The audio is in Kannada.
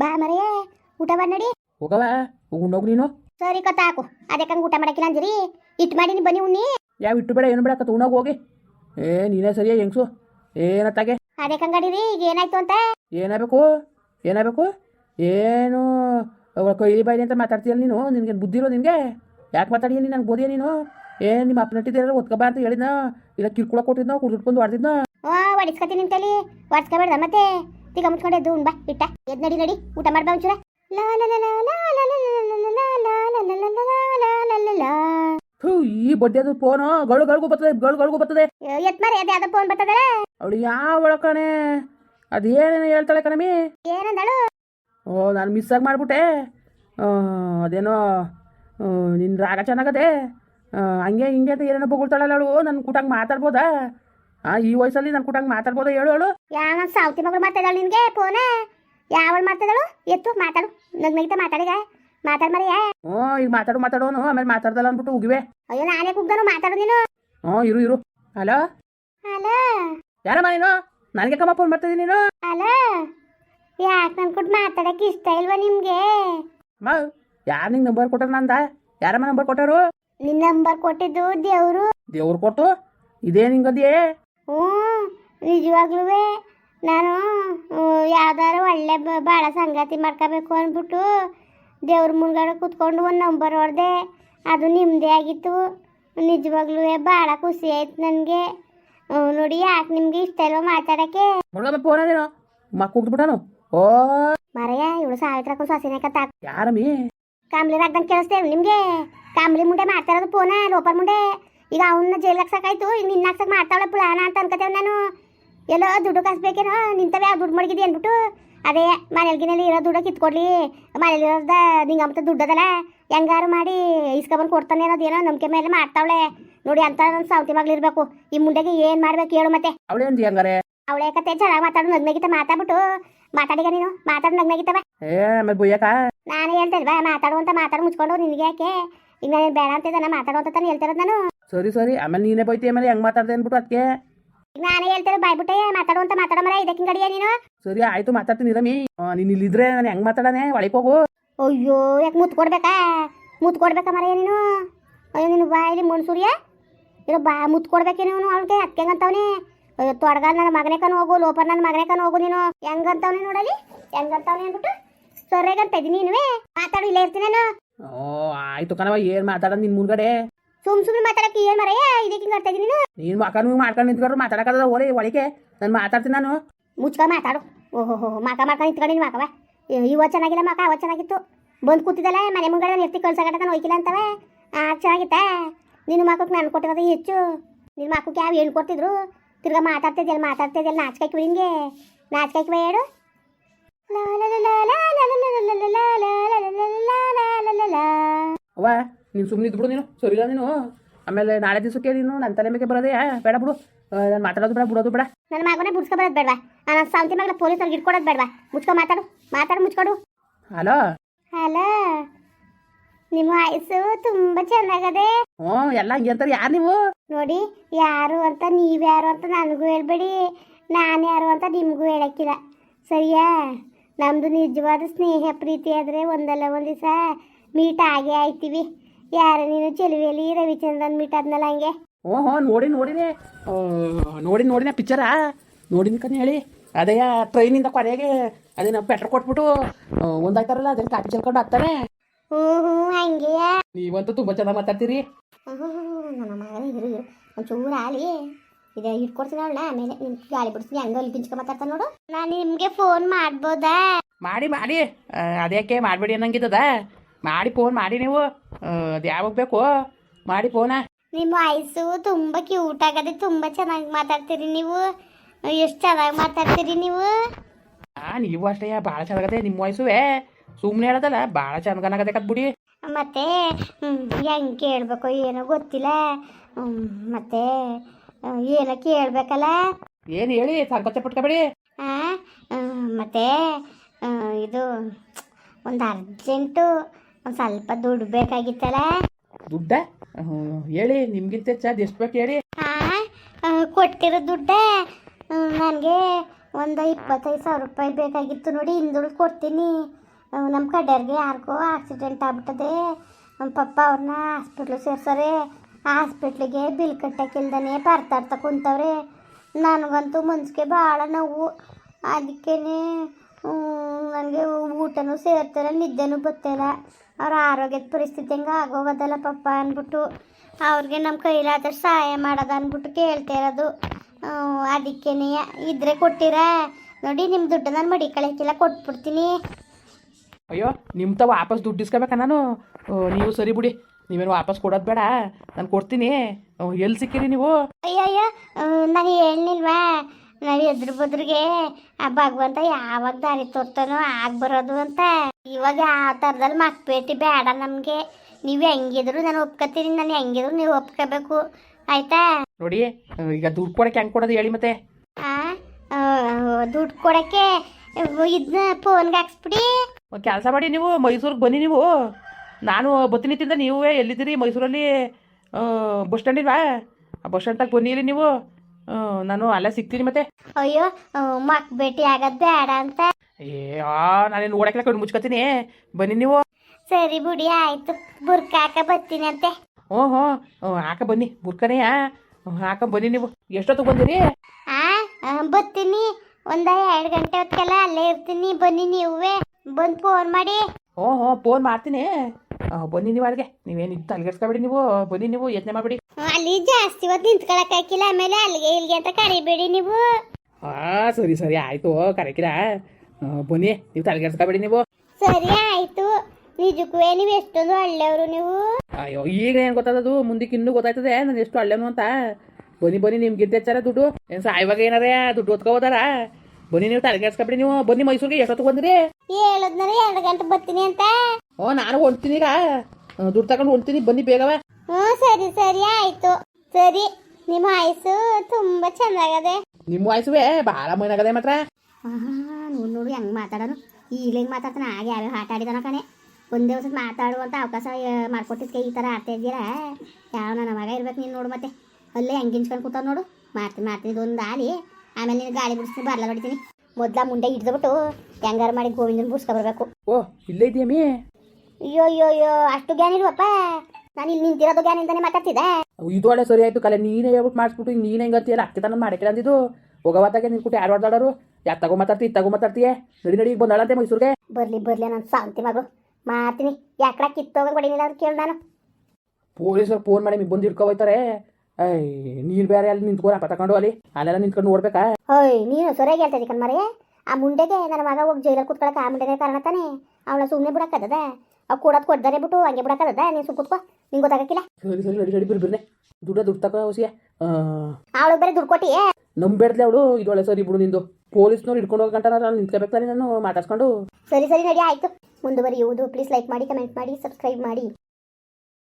ಬಾ ಮರೆಯ ಊಟ ಮಾಡಿ ನಡಿ. ಹೋಗವ ಉಣ್ಣೋಗು ನೀನು. ಸರಿ ಹಾಕು. ಅದಕ್ಕಂಗೆ ಊಟ ಮಾಡಕ್ಕಿಲ್ಲ ಅಂದಿರಿ? ಇಟ್ಟು ಮಾಡೀನಿ ಬನ್ನಿ ಉಣ್ಣಿ. ಯಾವ ಇಟ್ಟು ಬೇಡ ಏನು ಬೇಡ ಕತ್ತ ಉಣ್ಣೋಗಿ ಹೋಗಿ. ಏ ನೀನೇ ಸರಿಯಾ ಹೆಂಗ್ಸು? ಏನತ್ತಾಗೆ ಅದಕ್ಕಂಗೆ ಅಡೀರಿ ಈಗ ಏನಾಯ್ತು ಅಂತ? ಏನಾಗಬೇಕು? ಏನಾಗಬೇಕು? ಏನು ಅವ್ಳ ಕೈ ಬಾಯಿ ಅಂತ ಮಾತಾಡ್ತೀಯಲ್ಲ ನೀನು? ನಿನಗೆ ಬುದ್ಧಿ ಇರೋ ನಿನಗೆ? ಯಾಕೆ ಮಾತಾಡಿಯ ನೀನು? ನನಗೆ ಬೋದಿಯ ನೀನು? ಏನು ನಿಮ್ಮ ಅಪ್ಪನಟ್ಟಿದ್ದೀರ ಒತ್ಕೊಬಾ ಅಂತ ಹೇಳಿದ್ನ. ಇಲ್ಲ ಕಿರ್ಕುಳ ಕೊಟ್ಟಿದ್ನ ಕುಡ್ದುಟ್ಕೊಂಡು ಹೊಡೆದಿದ್ನ ಓ ಹೊಡಿಸ್ಕತೀನಿ ನಿನ್ ತಲೆ. ಹೊಡ್ಸ್ಕೊಬೇಡ್ದ ಮತ್ತೆ? ತಿಗ ಮುಚ್ಕೊಂಡೆ ದೂನ್ ಬಾ ಇಟ್ಟ ಎದ್ ನಡಿ ನಡಿ ಊಟ ಮಾಡ್ಬಾ ಒಂಚೂರ ಥೂ ಈ ಬಡ್ಡಿಯದು ಫೋನ್ಗಳು ಗಳಿಗೂ ಬರ್ತದೆ ಗಳು ಗಳಿಗೂ ಬರ್ತದೆ ಎತ್ ಮಾರಿ ಅದೇ ಅದ ಫೋನ್ ಬರ್ತದೆ ಅವಳು ಯಾವ ಒಳ ಕಣೆ ಅದೇನೇನು ಹೇಳ್ತಾಳೆ ಕಣಮಿ ಏನಂದಳು ಓ ನಾನು ಮಿಸ್ ಆಗಿ ಮಾಡ್ಬಿಟ್ಟೆ ಅದೇನೋ ನಿನ್ನ ರಾಗ ಚೆನ್ನಾಗದೆ ಹಂಗೆ ಹಿಂಗೆ ಅಂತ ಏನೇನೋ ಬೊಗಳ್ತಾಳಲ್ಲ ಅವಳು ನನ್ನ ಕೂಟಂಗೆ ಮಾತಾಡ್ಬೋದಾ ಆ ಈ ವಯಸ್ಸಲ್ಲಿ ನನ್ನ ಕೂಟಂಗೆ ಮಾತಾಡ್ಬೋದಾ ಹೇಳು ಹೇಳು. ಯಾವ ಸಾವತಿ ಮಗಳು ಮಾತಾಡಳು ನಿನ್ಗೆ ಫೋನ? ಯಾವಳು ಮಾತಾಡಳು ಎತ್ತು ಮಾತಾಡು. ನಗ್ ನಗಿತ ಮಾತಾಡಿಗ ಮಾತಾಡ್ ಮರಿಯ ಹ್ಞೂ ಈಗ ಮಾತಾಡು ಮಾತಾಡೋನು. ಆಮೇಲೆ ಮಾತಾಡ್ದಲ್ಲ ಅಂದ್ಬಿಟ್ಟು ಉಗಿವೆ. ಅಯ್ಯೋ ನಾನೇ ಕುಗ್ದನು ಮಾತಾಡು ನೀನು. ಹ್ಞೂ ಇರು ಇರು. ಹಲೋ? ಹಲೋ? ಯಾರಮ್ಮ ನೀನು? ನನಗೆ ಕಮ್ಮ ಫೋನ್ ಮಾಡ್ತಿದ್ದೀನಿ ನೀನು? ಹಲೋ? ಯಾಕೆ ನನ್ಕೊಟ್ಟು ಮಾತಾಡಕ್ಕೆ ಇಷ್ಟ ಇಲ್ವಾ ನಿಮ್ಗೆ? ಅಮ್ಮ ಯಾರು ನಿಂಗೆ ನಂಬರ್ ಕೊಟ್ಟರು ನಂದ? ಯಾರಮ್ಮ ನಂಬರ್ ಕೊಟ್ಟರು? ನಿನ್ನ ನಂಬರ್ ಕೊಟ್ಟಿದ್ದು ದೇವ್ರು. ದೇವ್ರು ಕೊಟ್ಟು? ಇದೇ ನಿಂಗದಿಯೇ? ಹ್ಞೂ ನಿಜವಾಗ್ಲೂ ನಾನು ಯಾವ್ದಾರು ಒಳ್ಳೆ ಭಾಳ ಸಂಗಾತಿ ಮಾಡ್ಕೋಬೇಕು ಅಂದ್ಬಿಟ್ಟು ದೇವ್ರ ಮುಂದ್ಗಡೆ ಕೂತ್ಕೊಂಡು ಒಂದು ನಂಬರ್ ಹೊಡೆದೆ. ಅದು ನಿಮ್ಮದೇ ಆಗಿತ್ತು. ನಿಜವಾಗ್ಲೂ ಭಾಳ ಖುಷಿ ಆಯ್ತು ನನಗೆ. ನೋಡಿ ಯಾಕೆ ನಿಮ್ಗೆ ಇಷ್ಟ ಇಲ್ವ ಮಾತಾಡಕ್ಕೆ. ಮಕ್ಕಳು ಓ. ಮರೆಯ ಇವಳು ಸಾವಿತ್ರಕ್ಕೂ ಸೊಸಿನ ಕತ್ತ ಯಾರಮ್ಮಿ? ಕಾಂಬ್ಲಿ ರಾಗ್ದಂಗೆ ಕೇಳಿಸ್ತೇವೆ ನಿಮಗೆ. ಕಾಂಬ್ಲಿ ಮುಂಡೆ ಮಾತಾಡೋದು ಇರೋದು ಫೋನ ಲೋಪರ್ ಮುಂಡೆ ಈಗ ಅವನ್ನ ಜೈಲ್ ಹಾಕ್ಸಕ್ಕಾಯ್ತು ಈಗ ನಿನ್ನ ಹಾಕ್ಸಕ್ ಮಾಡ್ತಾವಳೆ ಪುಳಾನ ಅಂತ ಅನ್ಕೋತೇವೆ ನಾನು. ಎಲ್ಲೋ ದುಡ್ಡು ಕಾಸ್ಬೇಕೇನೋ ನಿಂತವೇ ಆ ದುಡ್ಡು ಮಡಗಿದಿ ಅಂದ್ಬಿಟ್ಟು ಅದೇ ಮನೆಯಲ್ಗಿನಲ್ಲಿ ಇರೋ ದುಡ್ಡು ಕಿತ್ಕೊಡ್ಲಿ ಮನೇಲಿ ಇರೋದ ನಿಂಗೆ ಮತ್ತೆ ದುಡ್ಡು ಅದಲ್ಲ ಹೆಂಗಾರು ಮಾಡಿ ಇಸ್ಕೊಬಂದು ಕೊಡ್ತಾನೆ ಅನ್ನೋದೇನೋ ನಂಬಿಕೆ ಮೇಲೆ ಮಾಡ್ತಾವಳೆ. ನೋಡಿ ಅಂತ ನನ್ನ ಸೌತಿ ಮಗಳಿರ್ಬೇಕು ಈ ಮುಂಡೆಗೆ ಏನು ಮಾಡ್ಬೇಕು ಹೇಳು ಮತ್ತೆ. ಅವಳೇ ಹಂಗಾರೆ? ಅವಳೆ ಕತೆ ಚೆನ್ನಾಗಿ ಮಾತಾಡು ನಗ್ನಗಿತ ಮಾತಾಡ್ಬಿಟ್ಟು. ಮಾತಾಡಿಗ ನೀನು ಮಾತಾಡು ನಗ್ನಗಿತವ ಏ ಆಮೇಲೆ ಬುಯ್ಯಕ ನಾನು ಹೇಳ್ತಿಲ್ವಾ ಮಾತಾಡು ಅಂತ ಮಾತಾಡ್ ಮುಚ್ಕೊಂಡು ನಿನಗೆ ಯಾಕೆ? ಈಗ ನಾನು ಬೇಡ ಅಂತಿದ್ದ ನಾನು ಮಾತಾಡು ಅಂತ ತಾನು ಹೇಳ್ತಿರೋದು ನಾನು. ಸರಿ ಸರಿ ಆಮೇಲೆ ನೀನೇ ಬೈತಿ ಆಮೇಲೆ ಹೆಂಗ್ ಮಾತಾಡ್ದೆ ಅಂದ್ಬಿಟ್ಟು ಅದಕ್ಕೆ ನಾನೇ ಹೇಳ್ತಾರೆ ಬಾಯ್ಬಿಟ್ಟೆ ಮಾತಾಡು ಅಂತ ಮಾತಾಡೋ ಮರ ಇದಕ್ಕೆ ಗಡಿಯ ನೀನು? ಸರಿ ಆಯ್ತು ಮಾತಾಡ್ತೀನಿ ರಮಿ. ನೀನು ಇಲ್ಲಿದ್ರೆ ನಾನು ಹೆಂಗ್ ಮಾತಾಡನೆ? ಒಳಗೆ ಹೋಗು. ಅಯ್ಯೋ ಯಾಕೆ ಮುತ್ತು ಕೊಡ್ಬೇಕಾ? ಮುತ್ತು ಕೊಡ್ಬೇಕಾ ಮರ ನೀನು? ಅಯ್ಯೋ ನೀನು ಬಾ ಇಲ್ಲಿ ಮನ್ಸೂರ್ಯ ಇರೋ ಬಾ ಮುತ್ತು ಕೊಡ್ಬೇಕೇನು ಅವಳಿಗೆ? ಅದಕ್ಕೆ ಹೆಂಗಂತವನೆ ಅಯ್ಯೋ ತೊಡಗ ನನ್ನ ಮಗನೇ ಕನ್ ಹೋಗು ಲೋಪರ್ ನನ್ನ ಮಗನೇ ಕನ್ ಹೋಗು ನೀನು. ಹೆಂಗಂತವನೆ ನೋಡಲಿ? ಹೆಂಗಂತವನೆ ಅಂದ್ಬಿಟ್ಟು ಸೊರ್ರೆಗಂತ ಇದೀನಿ ನೀನುವೇ. ಮಾತಾಡು ಇಲ್ಲೇ ಇರ್ತೀನಿ ನಾನು. ಓ ಆಯ್ತು ಕಣವ ಏನು ಮಾತಾಡೋದು ನಿನ್ನ ಮುಂದ್ಗಡೆ? ಸುಮ್ ಸುಮ್ಮನೆ ಮಾತಾಡಕ್ಕೆ ಏನು ಮರೆಯ ಇದಕ್ಕೆ ಮಾಡ್ತಾ ಇದ್ದೀನಿ ನೀನು ನೀನು ಮಕ್ಕನು ಮಾಡ್ಕೊಂಡು ನಿಂತ್ಕೊಂಡ್ರು ಮಾತಾಡಕ್ಕದ ಓಲೆ ಒಳಗೆ ನಾನು ಮಾತಾಡ್ತೀನಿ ನಾನು ಮುಚ್ಕ ಮಾತಾಡು ಓಹೋ ಹೋ ಮಕ ಮಾಡ್ಕೊಂಡು ನಿಂತ್ಕೊಂಡಿನಿ ಮಾಕವ ಇವ ಚೆನ್ನಾಗಿಲ್ಲ ಮಾಕ ಅವ ಚೆನ್ನಾಗಿತ್ತು ಬಂದು ಕೂತಿದ್ದಲ್ಲ ಮನೆ ಮುಂಗಡೆ ನಿರ್ತಿ ಕಳ್ಸಕಟ್ಟ ನಾನು ಹೋಯ್ಕಿಲ್ಲ ಅಂತವ ಆಗ ಚೆನ್ನಾಗಿತ್ತ ನಿನ್ನ ಮಕ್ಕಕ್ಕೆ ನಾನು ಕೊಟ್ಟಿರೋದು ಹೆಚ್ಚು ನಿನ್ನ ಮಕ್ಕಕ್ಕೆ ಯಾವ ಹೇಳ್ಕೊಡ್ತಿದ್ರು ಕೊಡ್ತಿದ್ರು ತಿರ್ಗಾ ಮಾತಾಡ್ತಿದ್ದೆಲ್ಲ ಮಾತಾಡ್ತಿದ್ದೆಲ್ಲ ನಾಚ್ಕಾಯ್ತು ನಿನಗೆ ನಾಚ್ಕಾಯ್ತು ಹೇಳು ಲಾ ಲಾ ಲಾ ಲಾ ಲಾ ಲಾ ಲಾ ಲಾ ಲಾ ಲಾ ಲಾ ಲಾ ಲಾ ಲಾ ಲಾ ಲಾ ಲಾ ಲಾ. ಅವ್ವ ನೀನು ಸುಮ್ಮನೆ ಇದ್ಬಿಡು ನೀನು. ಸರಿಲ್ಲ ನೀನು. ಆಮೇಲೆ ನಾಳೆ ದಿವಸಕ್ಕೆ ನೀನು ನನ್ನ ತಲೆ ಮೇಲೆ ಬರೋದೇ ಬೇಡ ಬಿಡು. ನಾನು ಮಾತಾಡೋದು ಬೇಡ ಬಿಡೋದು ಬೇಡ. ನನ್ನ ಮಗನೇ ಬುಡ್ಸ್ಕೊ ಬರೋದು ಬೇಡವಾ? ನಾನು ಸಾವಂತಿ ಮಗಳ ಪೊಲೀಸರಿಗೆ ಇಟ್ಕೊಡೋದು ಬೇಡವಾ? ಮುಚ್ಕೊ ಮಾತಾಡು. ಮಾತಾಡು ಮುಚ್ಕೊಡು. ಹಲೋ ಹಲೋ ನಿಮ್ಮ ವಯಸ್ಸು ತುಂಬಾ ಚೆನ್ನಾಗದೆ. ಹ್ಞೂ ಎಲ್ಲ ಹಂಗೆ ಅಂತಾರೆ. ಯಾರು ನೀವು? ನೋಡಿ ಯಾರು ಅಂತ ನೀವ್ಯಾರು ಅಂತ ನನಗೂ ಹೇಳ್ಬೇಡಿ. ನಾನು ಯಾರು ಅಂತ ನಿಮಗೂ ಹೇಳಕ್ಕಿಲ್ಲ. ಸರಿಯಾ? ನಮ್ಮದು ನಿಜವಾದ ಸ್ನೇಹ ಪ್ರೀತಿ ಆದರೆ ಒಂದಲ್ಲ ಒಂದು ದಿವಸ ಮೀಟ್ ಆಗೇ ಆಯ್ತೀವಿ. ಯಾರು ನೀನು ಚೆಲುವೆಯಲ್ಲಿ ರವಿಚಂದ್ರನ್ ಮೀಟ್ ಆದ್ನಲ್ಲ ಹಂಗೆ? ಓಹೋ ನೋಡಿ ನೋಡಿನೇ ನೋಡಿ ನೋಡಿನ ಪಿಕ್ಚರ ನೋಡಿನ ಕಣ್ ಹೇಳಿ. ಅದೇ ಟ್ರೈನಿಂದ ಕೊನೆಗೆ ಅದೇನ ಪೆಟ್ರೋಲ್ ಕೊಟ್ಬಿಟ್ಟು ಒಂದಾಗ್ತಾರಲ್ಲ ಅದನ್ನ ಅದೇನು ಕಾಪಿ ಚೆಲ್ಕೊಂಡು ಹಾಕ್ತಾರೆ ಹ್ಞೂ ಹ್ಞೂ ಹಂಗೆಯ ನೀವಂತೂ ತುಂಬ ಚೆನ್ನಾಗಿ ಮಾತಾಡ್ತೀರಿ. ನನ್ನ ಮಗನ ಇರು ಇರು ಒಂಚೂರು ಆಲಿ ಇದು ಇಟ್ಕೊಡ್ತೀನಿ ಅವಳ ಆಮೇಲೆ ನಿನ್ ಗಾಳಿ ಬಿಡಿಸ್ತೀನಿ ಹಂಗೆ ಅಲ್ಲಿ ಕಿಂಚ್ಕೊ ಮಾತಾಡ್ತಾನೆ ನೋಡು. ನಾನು ನಿಮಗೆ ಫೋನ್ ಮಾಡ್ಬೋದಾ? ಮಾಡಿ ಮಾಡಿ. ಅದ್ಯಾಕೆ ಮಾಡಬೇಡಿ ಅನ್ನಂಗಿದ್ದದ? ಮಾಡಿ ಫೋನ್ ಮಾಡಿ ನೀವು. ಅದು ಯಾವಾಗ ಬೇಕು? ಮಾಡಿ ಫೋನ. ನಿಮ್ಮ ವಾಯ್ಸು ತುಂಬ ಕ್ಯೂಟ್ ಆಗದೆ ತುಂಬ ಚೆನ್ನಾಗಿ ಮಾತಾಡ್ತೀರಿ ನೀವು. ಎಷ್ಟು ಚೆನ್ನಾಗಿ ಮಾತಾಡ್ತೀರಿ ನೀವು? ಆ ನೀವು ಅಷ್ಟೇ ಭಾಳ ಚೆನ್ನಾಗದೆ ನಿಮ್ಮ ವಯಸ್ಸುವೆ. ಸುಮ್ಮನೆ ಹೇಳದಲ್ಲ ಭಾಳ ಚೆನ್ನಾಗದೆ ಕತ್ ಬಿಡಿ ಮತ್ತೆ ಹೆಂಗೆ ಕೇಳಬೇಕು ಏನೋ ಗೊತ್ತಿಲ್ಲ. ಮತ್ತೆ ಏನೋ ಕೇಳಬೇಕಲ್ಲ. ಏನು ಹೇಳಿ ಸಂಕೋಚ ಪಟ್ಕೋಬೇಡಿ. ಮತ್ತೆ ಆ, ಇದು ಒಂದು ಅರ್ಜೆಂಟು ಒಂದು ಸ್ವಲ್ಪ ದುಡ್ಡು ಬೇಕಾಗಿತ್ತಲ್ಲ ದುಡ್ಡ? ಹೇಳಿ ನಿಮ್ಗಿಂತ ಚಾರ್ಜ್ ಎಷ್ಟು ಬೇಕು ಹೇಳಿ? ಹಾಂ ಕೊಟ್ಟಿರೋ ದುಡ್ಡ? ನನಗೆ ಒಂದು ಇಪ್ಪತ್ತೈದು ಸಾವಿರ ರೂಪಾಯಿ ಬೇಕಾಗಿತ್ತು ನೋಡಿ ಹಿಂದುಳಿದು ಕೊಡ್ತೀನಿ. ನಮ್ಮ ಕಡೆಯವ್ರಿಗೆ ಯಾರಿಗೋ ಆಕ್ಸಿಡೆಂಟ್ ಆಗ್ಬಿಟ್ಟದೆ. ನಮ್ಮ ಪಪ್ಪ ಅವ್ರನ್ನ ಹಾಸ್ಪಿಟ್ಲಿಗೆ ಸೇರ್ಸೋರೆ. ಹಾಸ್ಪಿಟ್ಲಿಗೆ ಬಿಲ್ ಕಟ್ಟಕ್ಕಿಲ್ದೇ ಬರ್ತಾಡ್ತಾ ಕುಂತವ್ರೆ. ನನಗಂತೂ ಮನ್ಸಿಗೆ ಭಾಳ ನೋವು. ಅದಕ್ಕೇ ನನಗೆ ಊಟನೂ ಸೇರ್ತಾರೆ ನಿದ್ದೆನೂ ಬತ್ತಲ್ಲ ಅವ್ರ ಆರೋಗ್ಯದ ಪರಿಸ್ಥಿತಿ ಹೆಂಗೆ ಆಗೋಗೋದಲ್ಲ ಪಪ್ಪ ಅಂದ್ಬಿಟ್ಟು. ಅವ್ರಿಗೆ ನಮ್ಮ ಕೈಲಾದಷ್ಟು ಸಹಾಯ ಮಾಡೋದು ಅಂದ್ಬಿಟ್ಟು ಕೇಳ್ತಾ ಇರೋದು. ಅದಕ್ಕೇನೆ ಇದ್ರೆ ಕೊಟ್ಟಿರ. ನೋಡಿ ನಿಮ್ಮ ದುಡ್ಡು ನಾನು ಮಡಿ ಕಳಿಕಿಲ್ಲ ಕೊಟ್ಬಿಡ್ತೀನಿ. ಅಯ್ಯೋ ನಿಮ್ಮ ತ ವಾಪಸ್ ದುಡ್ಡು ಇಸ್ಕೋಬೇಕಾ ನಾನು? ನೀವು ಸರಿ ಬಿಡಿ. ನೀವೇನು ವಾಪಸ್ ಕೊಡೋದು ಬೇಡ. ನಾನು ಕೊಡ್ತೀನಿ. ಎಲ್ಲಿ ಸಿಕ್ಕಿರಿ ನೀವು? ಅಯ್ಯೋ ಅಯ್ಯೋ ನಾನು ಹೇಳಿಲ್ವಾ ನಾನು ಎದ್ರ ಬದ್ರಿಗೆ. ಆ ಭಗವಂತ ಯಾವಾಗ ದಾರಿ ತೋರ್ತಾನೋ ಆಗ ಬರೋದು ಅಂತ. ಇವಾಗ ಆ ಥರದಲ್ಲಿ ಮಕ್ಬೇಟಿ ಬೇಡ ನಮಗೆ. ನೀವು ಹೆಂಗಿದ್ರು ನಾನು ಒಪ್ಕೋತೀನಿ ನಾನು ಹೆಂಗಿದ್ರು ನೀವು ಒಪ್ಕೋಬೇಕು. ಆಯ್ತಾ? ನೋಡಿ ಈಗ ದುಡ್ಡು ಕೊಡಕ್ಕೆ ಹೆಂಗೆ ಕೊಡೋದು ಹೇಳಿ ಮತ್ತೆ. ಆ ದುಡ್ಡು ಕೊಡಕ್ಕೆ ಇದನ್ನ ಫೋನ್ಗೆ ಹಾಕ್ಸ್ಬಿಡಿ. ಕೆಲಸ ಮಾಡಿ ನೀವು ಮೈಸೂರಿಗೆ ಬನ್ನಿ ನೀವು. ನಾನು ಬತ್ತೀನಿ ತಿಂದ ನೀವೇ ಎಲ್ಲಿದ್ದೀರಿ? ಮೈಸೂರಲ್ಲಿ ಬಸ್ ಸ್ಟ್ಯಾಂಡ್ ಇಲ್ವಾ? ಆ ಬಸ್ ಸ್ಟ್ಯಾಂಡ್ ತಗ ಬನ್ನಿ ನೀವು. ನಾನು ಅಲ್ಲೇ ಸಿಗ್ತೀನಿ ಮತ್ತೆ. ಅಯ್ಯೋ ಮಕ್ ಭೇಟಿ ಆಗೋದು ಬೇಡ ಅಂತ. ಏ ಆ ನಾನೇನು ಓಡಕ್ಕೆಲ್ಲ ಕಣ್ಣು ಮುಚ್ಕೊತೀನಿ. ಬನ್ನಿ ನೀವು. ಸರಿ ಬಿಡಿ ಆಯ್ತು. ಬುರ್ಕ ಹಾಕ ಬರ್ತೀನಿ ಅಂತೆ. ಹ್ಞೂ ಹ್ಞೂ ಹಾಕ ಬನ್ನಿ. ಬುರ್ಕನೆಯಾ ಹಾಕ ಬನ್ನಿ ನೀವು. ಎಷ್ಟೊತ್ತು ಬಂದಿರಿ? ಆ ಬರ್ತೀನಿ. ಒಂದ ಎರಡು ಗಂಟೆ ಹೊತ್ತಿಗೆಲ್ಲ ಅಲ್ಲೇ ಇರ್ತೀನಿ. ಬನ್ನಿ ನೀವೇ. ಬಂದು ಫೋನ್ ಮಾಡಿ. ಹ್ಞೂ ಹ್ಞೂ ಫೋನ್ ಮಾಡ್ತೀನಿ. ಬನ್ನಿ ನೀವು ಅಲ್ಲಿಗೆ. ನೀವೇನು ಇತ್ತು ತಲೆಗೆಡ್ಸ್ಕೊಬೇಡಿ ನೀವು. ಬನ್ನಿ ನೀವು ಯತ್ನೆ ಮಾಡಬೇಡಿ. ಅಲ್ಲಿ ಜಾಸ್ತಿ ಹೊತ್ತು ನಿಂತ್ಕೊಳಕ್ಕಾಗಿಲ್ಲ ಆಮೇಲೆ ಅಲ್ಲಿಗೆ ಇಲ್ಲಿಗೆ ಅಂತ ಕರಿಬೇಡಿ ನೀವು. ಹಾಂ ಸರಿ ಸರಿ ಆಯಿತು ಕರೆಕಿರ ಬನ್ನಿ ನೀವು ತಲೆಗೆಡ್ಸ್ಕೊಬೇಡಿ ನೀವು. ಸರಿ ಆಯ್ತು. ನಿಜಕ್ಕೂ ನೀವು ಎಷ್ಟೊಂದು ಒಳ್ಳೆಯವರು ನೀವು? ಅಯ್ಯೋ ಈಗ ಏನು ಗೊತ್ತಾದದು ಮುಂದಕ್ಕೆ ಇನ್ನೂ ಗೊತ್ತಾಯ್ತದೆ. ನಾನು ಎಷ್ಟು ಹಳ್ಳೆನು ಅಂತ. ಬನ್ನಿ ಬನ್ನಿ ನಿಮ್ಗೆ ಹೆಚ್ಚಾರ ದುಡ್ಡು. ಏನು ಸಾಯುವಾಗ ಏನಾರ? ದುಡ್ಡು ಹೊತ್ಕೋಬೋದಾರ? ಬನ್ನಿ ನೀವು ತಲೆಗೆಡ್ಸ್ಕೊಬಿಡಿ ನೀವು. ಬನ್ನಿ ಮೈಸೂರಿಗೆ ಎಷ್ಟೊತ್ತು ಬಂದ್ರಿ? ಹೇಳದ್ನಾರ ಎರಡು ಗಂಟೆ ಬರ್ತೀನಿ ಅಂತ. ಹ್ಞೂ ನಾನು ದೂರ ದುಡ್ಡು ತಗೊಂಡು ಹೊಂಟ್ತೀನಿ. ಬನ್ನಿ ಬೇಗವೇ ಹ್ಞೂ ಸರಿ ಸರಿ ಆಯ್ತು. ಸರಿ ನಿಮ್ಮ ಆಯಸ್ಸು ತುಂಬಾ ಚೆನ್ನಾಗದೆ. ನಿಮ್ಮ ವಯಸ್ಸುವೆ ಭಾಳ ಮೈನಾಗದೆ ಮಾತ್ರ. ನೋಡು ನೋಡು ಹೆಂಗ್ ಮಾತಾಡೋನು. ಈಗಲೇ ಮಾತಾಡ್ತಾನೆ ಆಗ ಯಾವ್ಯಾವ ಆಟ ಆಡಿದಾನ ಕಣೆ. ಒಂದೇ ವರ್ಷ ಮಾತಾಡುವಂತ ಅವಕಾಶ ಮಾಡ್ಕೊಟ್ಟಿದ್ಕೆ ಈ ತರ ಆಡ್ತಾ ಇದ್ದೀರಾ? ಯಾವ ನನ್ನ ಮಗ ಇರ್ಬೇಕು ನೀನು ನೋಡು ಮತ್ತೆ. ಅಲ್ಲೇ ಹೆಂಗೆ ಹಿಂಚ್ಕೊಂಡು ಕೂತಾವ್ ನೋಡು. ಮಾಡ್ತೀನಿ ಮಾಡ್ತೀನಿ ಇದೊಂದು ಆಲಿ ಆಮೇಲೆ ನೀನು ಗಾಳಿ ಬಿಡಿಸ್ತೀನಿ ಬರ್ಲ ಹೊಡಿತೀನಿ. ಮೊದ್ಲ ಮುಂಡೆ ಹಿಡ್ದ್ಬಿಟ್ಟು ಹೆಂಗಾರ ಮಾಡಿ ಗೋವಿಂದನ ಬುಡ್ಸ್ಕೊಬರ್ಬೇಕು ಓ ಇಲ್ಲೇ ಇದೆಯಮ್ಮಿ ಅಯ್ಯೋ ಅಯ್ಯೋ ಅಯ್ಯೋ ಅಷ್ಟು ಜ್ಞಾನ ಇಲ್ವಪ್ಪ? ನಾನು ಇಲ್ಲಿ ನಿಂತಿರೋದು ಜ್ಞಾನಿಂದಾನೆ ಮಾತಾಡ್ತಿದ್ದೆ. ಇದು ಒಳ್ಳೆ ಸರಿ ಆಯ್ತು ಕಲೆ ನೀನೇ ಹೇಳ್ಬಿಟ್ಟು ಮಾಡಿಸ್ಬಿಟ್ಟು ನೀನೇ ಹಿಂಗೆ ಅಂತೀಯಲ್ಲ ಅಕ್ಕಿ ತನ್ನ ಮಾಡಕ್ಕೆ ಅಂದಿದ್ದು ಹೋಗವತ್ತಾಗೆ ನಿನ್ ಕೂಟ ಯಾರು ಹೊಡ್ದಾಡೋರು ಯಾಕೆ ತಗೋ ಮಾತಾಡ್ತಿ ತಗೋ ಮಾತಾಡ್ತೀಯ? ನಡಿ ನಡಿ ಬಂದಾಳಂತೆ ಮೈಸೂರಿಗೆ. ಬರ್ಲಿ ಬರ್ಲಿ ನಾನು ಸಾಂತಿ ಮಗಳು ಮಾಡ್ತೀನಿ. ಯಾಕಡ ಕಿತ್ತೋಗ ಬಡಿನಿಲ್ಲ ಅಂತ ಕೇಳಿ ನಾನು. ಪೊಲೀಸರು ಫೋನ್ ಮಾಡಿ ನಿಮ್ಗೆ ಬಂದು ಹಿಡ್ಕೊ ಹೋಯ್ತಾರೆ. ಐ ನೀನು ಬೇರೆ ಅಲ್ಲಿ ನಿಂತ್ಕೊ ಅಪ್ಪ ತಗೊಂಡು ಅಲ್ಲಿ. ಅಲ್ಲೆಲ್ಲ ನಿಂತ್ಕೊಂಡು ನೋಡ್ಬೇಕಾ? ಹೋಯ್ ನೀನು ಸೊರೆಗೆ ಹೇಳ್ತಾ ಕಣ್ಮರೆ. ಮರೆ ಆ ಮುಂಡೆಗೆ ನನ್ನ ಮಗ ಹೋಗಿ ಜೈಲಲ್ಲಿ ಕುತ್ಕೊಳಕ್ಕೆ ಆ ಮುಂಡೆಗೆ ಕಾರಣ ತಾನೇ. ಅವಳ ಸುಮ್ಮನೆ ಬಿಡಕ್ಕದ ಅವ್ ಕೊಡೋದು ಕೊಡ್ದಾರೆ ಬಿಟ್ಟು ಹಂಗೆ ಬಿಡಕ್ಕದ ನೀನು ಸುಮ್ ಕುತ್ಕೋ ನಿಂಗೆ ಗೊತ್ತಾಗಕ್ಕಿಲ್ಲ? ಸರಿ ಸರಿ ನಡಿ ನಡಿ ಬಿರ್ನೆ ದುಡ್ಡ ದುಡ್ಡು ತಕೋ ಹೊಸಿಯ ಅವಳು ಬೇರೆ ದುಡ್ಡು ಕೊಟ್ಟಿ ನಂಬೇಡ್ಲೆ ಅವಳು. ಇದೊಳೆ ಸರಿ ಬಿಡು ನಿಂದು. ಪೊಲೀಸ್ನವ್ರು ಹಿಡ್ಕೊಂಡು ಹೋಗೋ ಗಂಟ ನಾನು ನಿಂತ್ಕೋಬೇಕಾನೆ ನಾನು ಮಾತಾಡ್ಸ್ಕೊಂಡು. ಸರಿ ಸರಿ ನಡಿ ಆಯ್ತು. ಮುಂದುವರಿಯುವುದು. ಪ್ಲೀಸ್ ಲೈಕ್ ಮಾಡಿ ಕಮೆಂಟ್ ಮಾಡಿ ಸಬ್ಸ್ಕ್ರೈಬ್ ಮಾಡಿ.